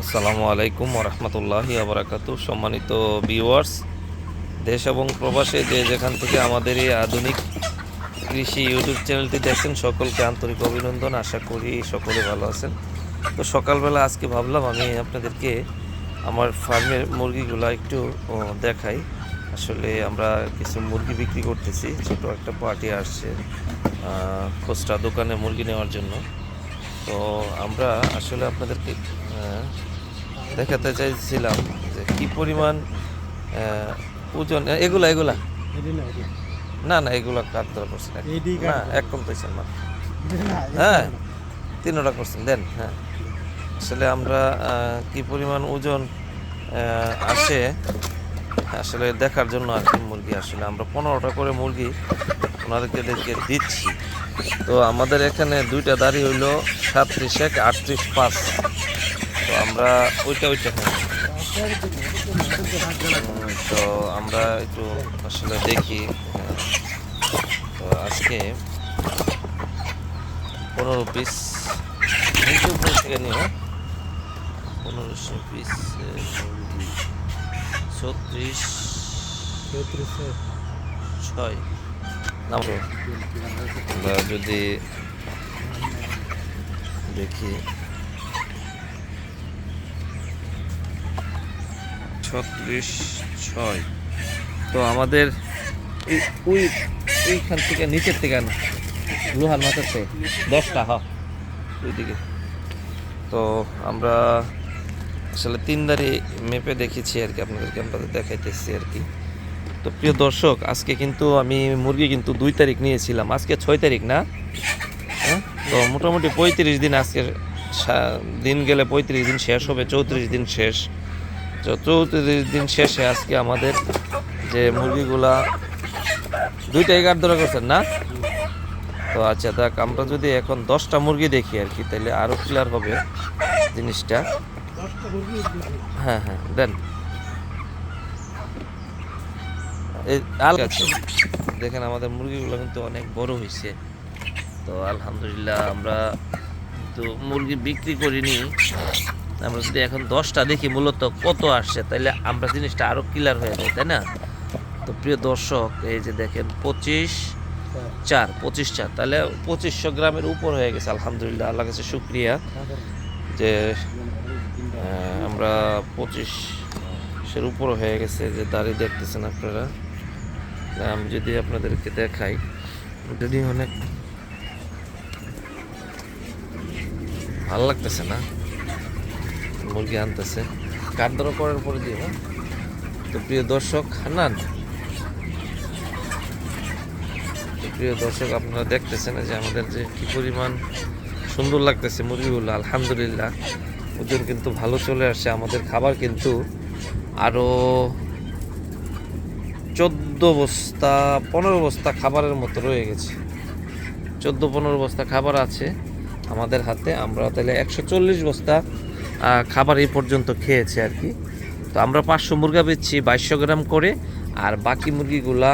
আসসালামু আলাইকুম ওরহমতুল্লাহি আবরাকাত। সম্মানিত ভিউয়ার্স দেশ এবং প্রবাসে যে যেখান থেকে আমাদের এই আধুনিক কৃষি ইউটিউব চ্যানেলটি দেখছেন, সকলকে আন্তরিক অভিনন্দন। আশা করি সকলে ভালো আছেন। তো সকালবেলা আজকে ভাবলাম আমি আপনাদেরকে আমার ফার্মের মুরগিগুলো একটু দেখাই। আসলে আমরা কিছু মুরগি বিক্রি করতেছি। ছোট একটা পার্টি আসছে খুচরা দোকানে মুরগি নেওয়ার জন্য। তো আমরা আসলে আপনাদেরকে দেখাতে চাইছিলাম যে কি পরিমাণ ওজন এগুলা এগুলা। না না এগুলা কার দরকার করছেন না। কার- এক কম পাইছেন না হ্যাঁ তিনোটা করছেন দেন হ্যাঁ। আসলে আমরা কি পরিমাণ ওজন আসে আসলে দেখার জন্য আর কি মুরগি আসলে আমরা পনেরোটা করে মুরগি ওনাদেরকে দিচ্ছি। তো আমাদের এখানে দুইটা দাড়ি হইল সাতত্রিশ এক আটত্রিশ পাঁচ তো আমরা ওইটা ওইটা হ্যাঁ। তো আমরা একটু আসলে দেখি হ্যাঁ। তো আজকে পনেরো পিস উপর থেকে নিও পনেরোশো পিস ছত্রিশ ছয় আমরা যদি দেখি। ছত্রিশ ছয়। তো আমাদের ওই ওইখান থেকে নিচের থেকে লোহার মাথাতে দশটা, হ। ওইদিকে। তো আমরা আসলে তিন মেপে দেখেছি আর কি আপনাদেরকে আমরা দেখাইতেছি আর কি। তো প্রিয় দর্শক, আজকে কিন্তু আমি মুরগি কিন্তু দুই তারিখ নিয়েছিলাম। আজকে ছয় তারিখ না? হ্যাঁ? তো মোটামুটি পঁয়ত্রিশ দিন আজকে দিন গেলে পঁয়ত্রিশ দিন শেষ হবে, চৌত্রিশ দিন শেষ। তো চৌত্রিশ দিন শেষে আজকে আমাদের যে মুরগিগুলা দুইটা এগারো ধরা করছেন না? তো আচ্ছা দেখ, আমরা যদি এখন দশটা মুরগি দেখি আর কি তাহলে আরও ক্লিয়ার হবে জিনিসটা। হ্যাঁ হ্যাঁ দেন এই আল আছে দেখেন, আমাদের মুরগিগুলো কিন্তু অনেক বড় হয়েছে তো আলহামদুলিল্লাহ, আমরা তো মুরগি বিক্রি করিনি। আমরা যদি এখন দশটা দেখি, মূলত কত আসছে তাহলে আমরা জিনিসটা আরও ক্লিয়ার হয়ে যায়, তাই না? তো প্রিয় দর্শক, এই যে দেখেন, পঁচিশ চার পঁচিশ চার, তাহলে পঁচিশশো গ্রামের উপর হয়ে গেছে, আলহামদুলিল্লাহ আল্লাহ কাছে শুক্রিয়া। যে আমরা পঁচিশের উপর হয়ে গেছে, যে দাঁড়িয়ে দেখতেছেন আপনারা। আমি যদি আপনাদেরকে দেখাই, যদি অনেক ভালো লাগতেছে না, মুরগি আনতেছে। কাঠ করার পরে দিয়ে না? তো প্রিয় দর্শক হানান প্রিয় দর্শক, আপনারা দেখতেছেন যে আমাদের যে কি পরিমাণ সুন্দর লাগতেছে মুরগিগুলো, আলহামদুলিল্লাহ। ওজন কিন্তু ভালো চলে আসছে আমাদের খাবার কিন্তু আরও চোদ্দ বস্তা, পনেরো বস্তা খাবারের মতো রয়ে গেছে। চোদ্দ, পনেরো বস্তা খাবার আছে আমাদের হাতে। আমরা তাহলে একশো চল্লিশ বস্তা খাবার এই পর্যন্ত খেয়েছে আর কি। তো আমরা পাঁচশো মুরগা বেচছি বাইশশো গ্রাম করে, আর বাকি মুরগিগুলা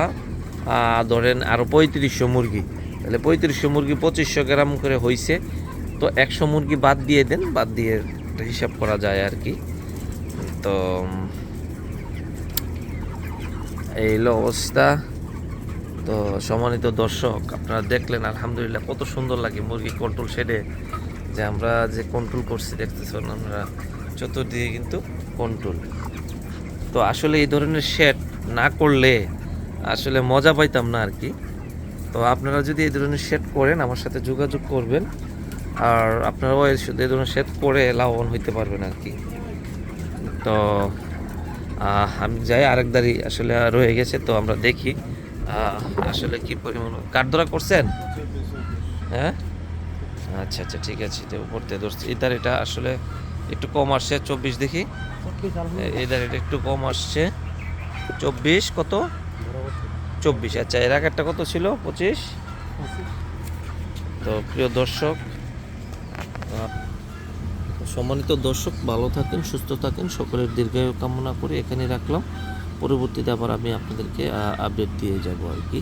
ধরেন আরও পঁয়ত্রিশশো মুরগি। তাহলে পঁয়ত্রিশশো মুরগি পঁচিশশো গ্রাম করে হয়েছে তো একশো মুরগি বাদ দিয়ে দেন, বাদ দিয়ে হিসাব করা যায় আর কি। তো এই হলো অবস্থা। তো সম্মানিত দর্শক, আপনারা দেখলেন আলহামদুলিল্লাহ কত সুন্দর লাগে মুরগি কন্ট্রোল শেডে যে আমরা যে কন্ট্রোল করছি, দেখতেছেন আমরা চতুর্দিকে কিন্তু কন্ট্রোল তো আসলে এই ধরনের শেড না করলে আসলে মজা পাইতাম না আর কি তো আপনারা যদি এই ধরনের শেড করেন, আমার সাথে যোগাযোগ করবেন। আর আপনারাও এই ধরনের শেড করে লাভবান হইতে পারবেন আর কি তো আমি যাই আরেক দাড়ি আসলে রয়ে গেছে, তো আমরা দেখি আসলে কি পরিমাণ কাঠ ধরা করছেন? হ্যাঁ? আচ্ছা আচ্ছা ঠিক আছে তো থেকে ধরছি। এই দাড়িটা আসলে একটু কম আসছে, চব্বিশ দেখি। এই দাড়িটা একটু কম আসছে। চব্বিশ, কত? চব্বিশ আচ্ছা এর আগেরটা কত ছিল? পঁচিশ? তো প্রিয় দর্শক সম্মানিত দর্শক, ভালো থাকেন, সুস্থ থাকেন। সকলের দীর্ঘায়ু কামনা করে এখানে রাখলাম। পরবর্তীতে আবার আমি আপনাদেরকে আপডেট দিয়ে যাব আর কি।